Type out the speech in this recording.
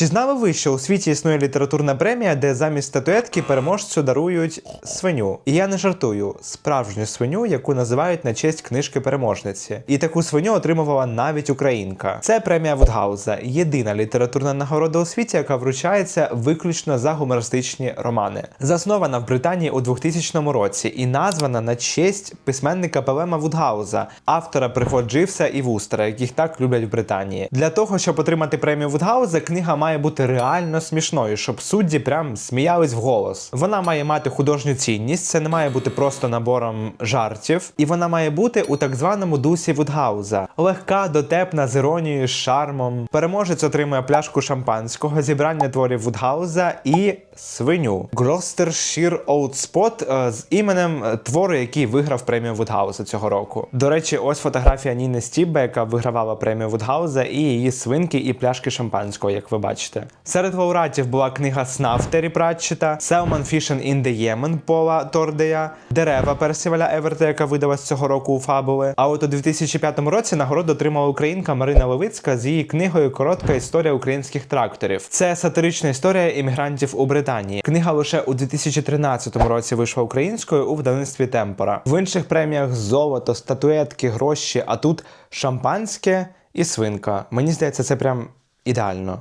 Чи знали ви, що у світі існує літературна премія, де замість статуетки переможцю дарують свиню? І я не жартую, справжню свиню, яку називають на честь книжки переможниці. І таку свиню отримувала навіть українка. Це премія Вудгауза, єдина літературна нагорода у світі, яка вручається виключно за гумористичні романи. Заснована в Британії у 2000 році і названа на честь письменника Пелема Вудгауза, автора приход Дживса і Вустера, яких так люблять в Британії. Для того, щоб отримати премію Вудгауза, книга має бути реально смішною, щоб судді прям сміялись вголос. Вона має мати художню цінність, це не має бути просто набором жартів, і вона має бути у так званому дусі Вудгауза. Легка, дотепна, з іронією, з шармом. Переможець отримує пляшку шампанського, зібрання творів Вудгауза і свиню. Gloucestershire Old Spot е, з іменем твору, який виграв премію Вудгауза цього року. До речі, ось фотографія Ніни Стібе, яка вигравала премію Вудгауза, і її свинки і пляшки шампанського, як ви бачите. Серед лауреатів була книга Снав Террі Пратчета, Selman Fishing in the Yemen Пола Тордея, Дерева Персіваля Еверта, яка видалась цього року у фабули. А от у 2005 році нагороду отримала українка Марина Левицька з її книгою Коротка історія українських тракторів. Це сатирична історія іммігрантів у Британії. Книга лише у 2013 році вийшла українською у видавництві Темпора. В інших преміях золото, статуетки, гроші, а тут шампанське і свинка. Мені здається, це прям ідеально.